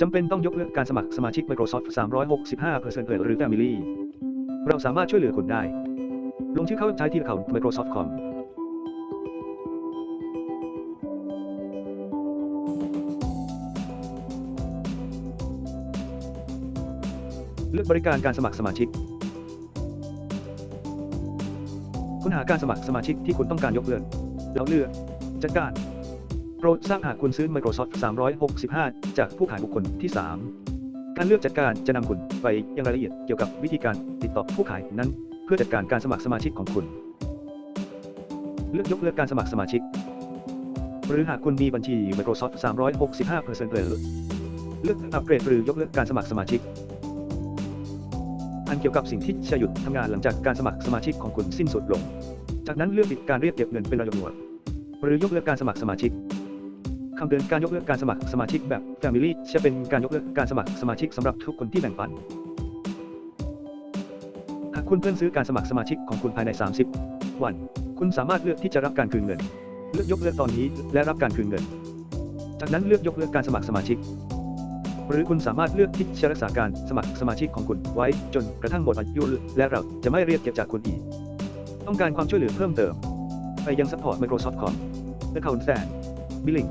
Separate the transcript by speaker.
Speaker 1: จำเป็นต้องยกเลิกการสมัครสมาชิก Microsoft 365 Person หรือ Family เราสามารถช่วยเหลือคุณได้ ลงชื่อเข้าเว็บไซต์ที่ account Microsoft.com เลือกบริการการสมัครสมาชิก ค้นหาการสมัครสมาชิกที่คุณต้องการยกเลิกแล้วเลือกจัดการ โปรดทราบหากคุณซื้อ Microsoft 365 จากผู้ขายบุคคลที่ 3 การเลือกจัดการจะนำคุณไปยังรายละเอียดเกี่ยวกับวิธีการติดต่อผู้ขายนั้น เพื่อจัดการการสมัครสมาชิกของคุณ เลือกยกเลิกการสมัครสมาชิก หรือหากคุณมีบัญชี Microsoft 365 p e r c e n t เลือกอัปเกรดหรือยกเลิกการสมัครสมาชิก อันเกี่ยวกับสิ่งที่จะหยุดทำงานหลังจากการสมัครสมาชิกของคุณสิ้นสุดลง จากนั้นเลือกปิดการเรียกเก็บเงินเป็นรายหน่วยหรือยกเลิกการสมัครสมาชิก คำเตือนการยกเลิกการสมัครสมาชิกแบบ Family จะเป็นการยกเลิกการสมัครสมาชิกสำหรับทุกคนที่แบ่งปัน หากคุณเพิ่งซื้อการสมัครสมาชิกของคุณภายใน 30 วัน คุณสามารถเลือกที่จะรับการคืนเงิน เลือกยกเลิกตอนนี้และรับการคืนเงิน จากนั้นเลือกยกเลิกการสมัครสมาชิก หรือคุณสามารถเลือกที่จะรักษาการสมัครสมาชิกของคุณไว้จนกระทั่งหมดอายุและเราจะไม่เรียกเก็บจากคุณอีก ต้องการความช่วยเหลือเพิ่มเติม ไปยัง support Microsoft.com Account Fan Billing